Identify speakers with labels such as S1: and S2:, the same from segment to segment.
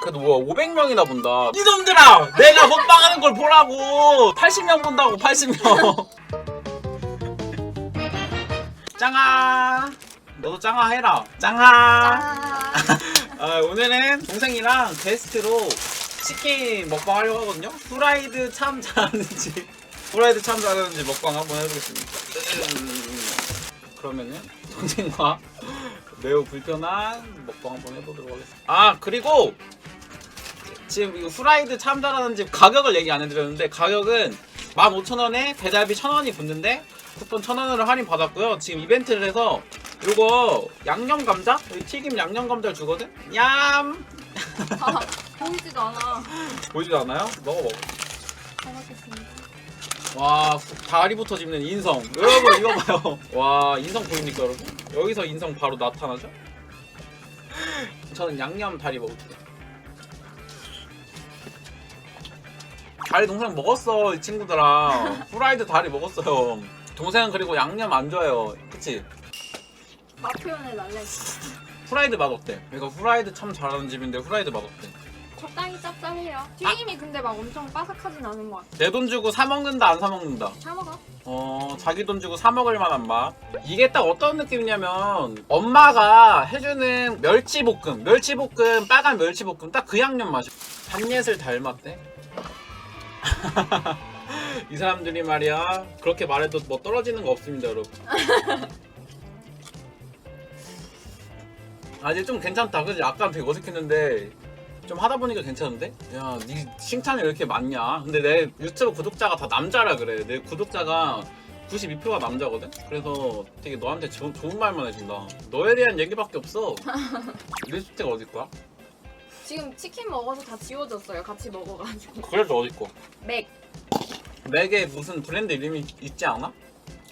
S1: 그래도 뭐야 500명이나 본다. 이놈들아! 내가 먹방하는 걸 보라고! 80명 본다고 80명. 짱아! 너도 짱아 해라. 짱아!
S2: 아,
S1: 아, 오늘은 동생이랑 게스트로 치킨 먹방 하려고 하거든요. 후라이드 참 잘하는지 후라이드 참 잘하는지 먹방 한번 해보겠습니다. 음, 그러면은 동생과 매우 불편한 먹방 한번 해보도록 하겠습니다. 아 그리고 지금 이거 후라이드 참 잘하는 집 가격을 얘기 안 해드렸는데 가격은 15,000원에 배달비 1,000원이 붙는데 쿠폰 1,000원으로 할인 받았고요. 지금 이벤트를 해서 요거 양념 감자? 여기 튀김 양념 감자를 주거든? 얌!
S2: 아, 보이지도 않아.
S1: 보이지도 않아요? 먹어 먹어.
S2: 잘 먹겠습니다.
S1: 와 다리부터 짚는 인성. 여러분 이거 봐요. 와 인성 보입니까 여러분? 여기서 인성 바로 나타나죠? 저는 양념 다리 먹을게요. 다리 동생 먹었어 이 친구들아. 후라이드 다리 먹었어요. 동생은 그리고 양념 안 좋아해요. 그치?
S2: 맛 표현해 달래.
S1: 후라이드 맛 어때? 그러니까 후라이드 참 잘하는 집인데 후라이드 맛 어때?
S2: 적당히 짭짤해요. 튀김이 근데 막 엄청 바삭하진 않은 것 같아.
S1: 내 돈 주고 사 먹는다 안 사 먹는다?
S2: 잘 먹어.
S1: 어 자기 돈 주고 사 먹을 만한 맛 이게 딱 어떤 느낌이냐면 엄마가 해주는 멸치볶음 멸치볶음 빨간 멸치볶음 딱 그 양념 맛이 한예슬 닮았대 이 사람들이 말이야 그렇게 말해도 뭐 떨어지는 거 없습니다 여러분 아 이제 좀 괜찮다 그지 아까 되게 어색했는데 좀 하다 보니까 괜찮은데? 야, 니 칭찬이 왜 이렇게 많냐? 근데 내 유튜브 구독자가 다 남자라 그래. 내 구독자가 92%가 남자거든? 그래서 되게 너한테 좋은, 좋은 말만 해준다. 너에 대한 얘기밖에 없어. 립스틱 어디 거야?
S2: 지금 치킨 먹어서 다 지워졌어요. 같이 먹어가지고.
S1: 그래도 어디 거?
S2: 맥.
S1: 맥에 무슨 브랜드 이름이 있지 않아?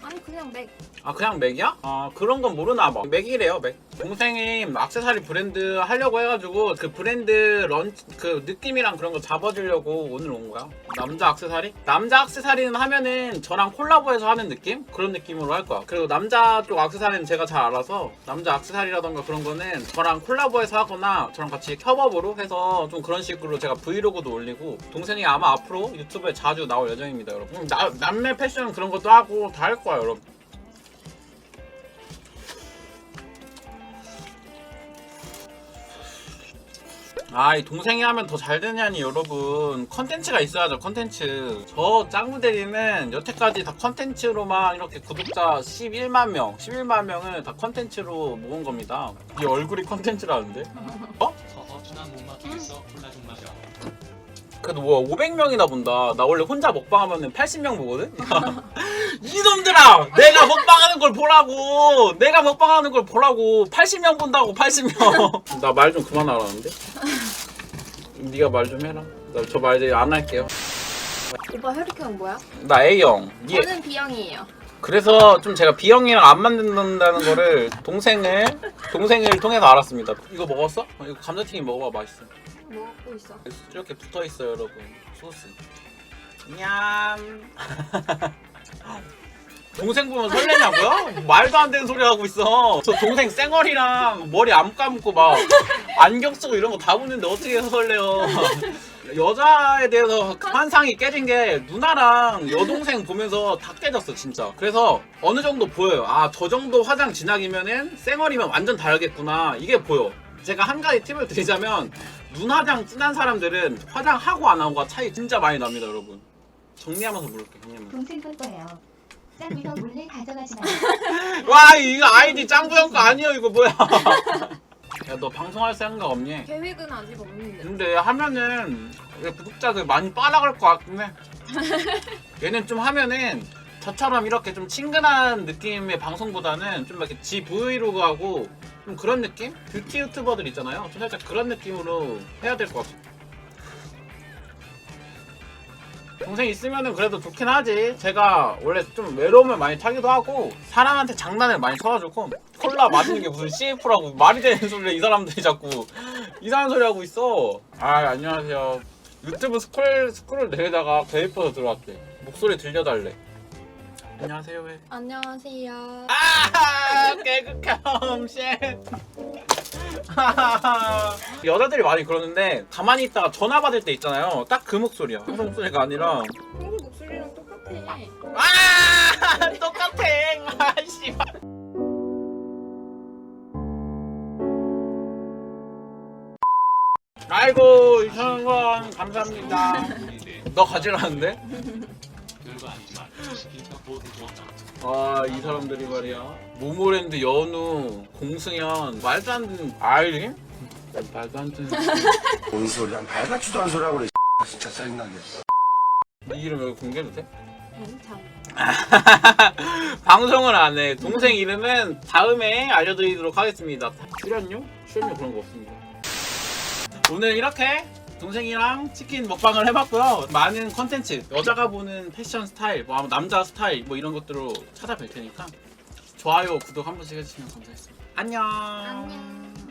S2: 아니 그냥 맥.
S1: 아 그냥 맥이야? 아 그런 건 모르나 봐 맥이래요 맥 동생이 액세서리 브랜드 하려고 해가지고 그 브랜드 런치 그 느낌이랑 그런 거 잡아주려고 오늘 온 거야 남자 액세서리? 남자 액세서리는 하면은 저랑 콜라보해서 하는 느낌? 그런 느낌으로 할 거야 그리고 남자 쪽 액세서리는 제가 잘 알아서 남자 액세서리라던가 그런 거는 저랑 콜라보해서 하거나 저랑 같이 협업으로 해서 좀 그런 식으로 제가 브이로그도 올리고 동생이 아마 앞으로 유튜브에 자주 나올 예정입니다 여러분 나, 남매 패션 그런 것도 하고 다 할 거야 여러분 아, 이 동생이 하면 더 잘 되냐니, 여러분. 컨텐츠가 있어야죠, 컨텐츠. 저 짱구대리는 여태까지 다 컨텐츠로만 이렇게 구독자 11만 명, 11만 명을 다 컨텐츠로 모은 겁니다. 이 얼굴이 컨텐츠라는데? 어?
S3: 서서 난못 맞추겠어 콜라 좀 마셔
S1: 그래도 뭐야, 500명이나 본다. 나 원래 혼자 먹방하면 80명 보거든? 이놈들아! 내가 먹방하는 걸 보라고! 내가 먹방하는 걸 보라고! 80명 본다고, 80명! 나 말 좀 그만하라는데? 네가 말 좀 해라. 나 저 말 이제 안 할게요.
S2: 오빠 혈액형 뭐야?
S1: 나 A형. 얘
S2: 저는 B형이에요.
S1: 그래서 좀 제가 B형이랑 안 맞는다는 거를 동생을 동생을 통해서 알았습니다. 이거 먹었어? 어, 이거 감자튀김 먹어봐 맛있어.
S2: 먹고 있어.
S1: 이렇게 붙어 있어요, 여러분. 소스. 냠. 동생 보면 설레냐고요? 말도 안 되는 소리 하고 있어. 저 동생 쌩얼이랑 머리 안 감고 막 안경 쓰고 이런 거 다 붙는데 어떻게 설레요? 여자에 대해서 환상이 깨진 게 누나랑 여동생 보면서 다 깨졌어 진짜. 그래서 어느 정도 보여요. 아 저 정도 화장 진하기면은 쌩얼이면 완전 다르겠구나 이게 보여. 제가 한 가지 팁을 드리자면 눈화장 진한 사람들은 화장하고 안 하고가 차이 진짜 많이 납니다 여러분. 정리하면서 물을게 형님.
S4: 동생 걸 거예요. 짠 이거 몰래 가져가지 마.
S1: 와 이거 아이디 짱구형 거 아니에요 이거 뭐야? 야 너 방송할 생각 없니?
S2: 계획은 아직 없는데.
S1: 근데 하면은 왜 구독자들 많이 빨아갈 것 같긴 해. 얘는 좀 하면은 저처럼 이렇게 좀 친근한 느낌의 방송보다는 좀 이렇게 지 브이로그하고 좀 그런 느낌? 뷰티 유튜버들 있잖아요. 좀 살짝 그런 느낌으로 해야 될 것 같아. 동생 있으면은 그래도 좋긴 하지. 제가 원래 좀 외로움을 많이 타기도 하고 사람한테 장난을 많이 쳐가지고 콜라 맞는 게 무슨 CF라고 말이 되는 소리를 이 사람들이 자꾸 이상한 소리 하고 있어. 아 안녕하세요. 유튜브 스크롤 스크롤 내리다가 배 예뻐서 들어왔대. 목소리 들려달래. 안녕하세요 왜?
S2: 안녕하세요.
S1: 아 개그캠 쉣. 여자들이 많이 그러는데 가만히 있다가 전화 받을 때 있잖아요. 딱 그 목소리야. 그 목소리가 아니라
S2: 한국 목소리랑 똑같아.
S1: 아 똑같아. 아씨. 아이고 이천원 감사합니다. 너 가지라는데?
S3: 별거 아니지만 좋았다.
S1: 아 이 사람들이 말이야 모모랜드 연우 공승현 말도 안 되는 아이린? 말도 안 되는
S5: 뭔 소리야? 말 같지도 않은 소리 하고 그래. 진짜 짜증나게.
S1: 이 이름 여기 공개해도 돼? 방송을 안 해. 동생 이름은 다음에 알려드리도록 하겠습니다. 출연료? 출연료 그런 거 없습니다. 오늘 이렇게 동생이랑 치킨 먹방을 해봤고요. 많은 컨텐츠, 여자가 보는 패션 스타일, 뭐 남자 스타일 뭐 이런 것들로 찾아뵐 테니까 좋아요, 구독 한 번씩 해주시면 감사하겠습니다. 안녕.
S2: 안녕.